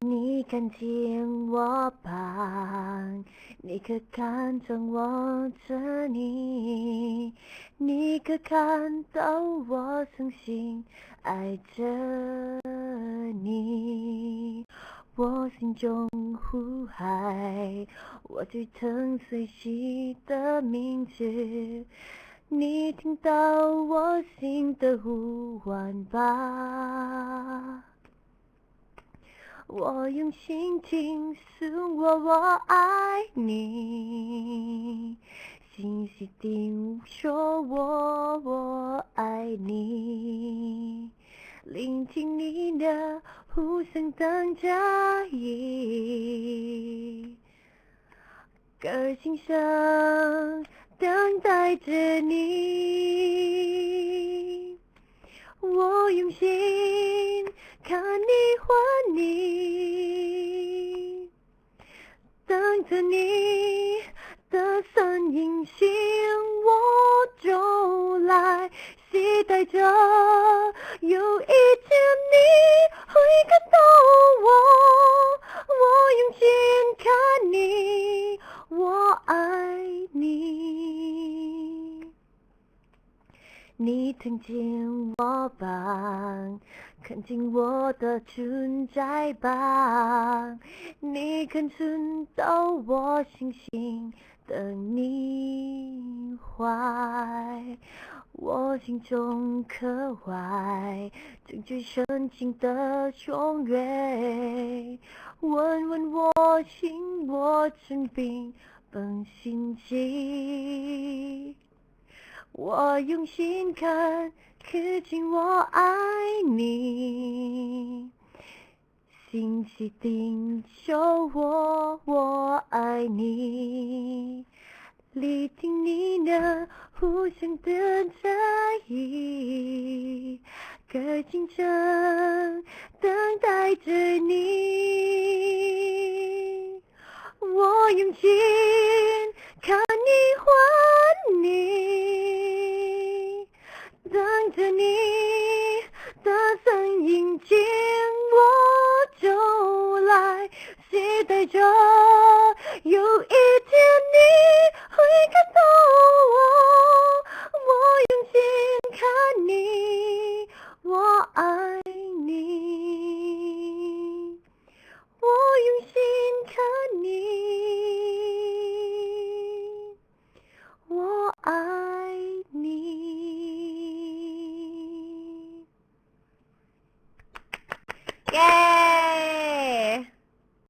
你看见我吧，你可看见我着你？你可看到我曾经爱着你？我心中呼喊，我最疼碎细的名字，你听到我心的呼唤吧？我用心倾诉我我爱你，心细听说我我爱你，聆听你的呼声当家意，歌轻声等待着你，我用心看你唤你，等着你的身影醒我就来，期待着有一天你会看到你听见我吧，看见我的存在吧，你看见到我星星的你怀，我心中渴怀，整句深情的永远，问问我心，我真冰本心机。我用心看，可见我爱你，心细听说我我爱你，聆听你的呼声的在意，歌轻声等待着你，我用心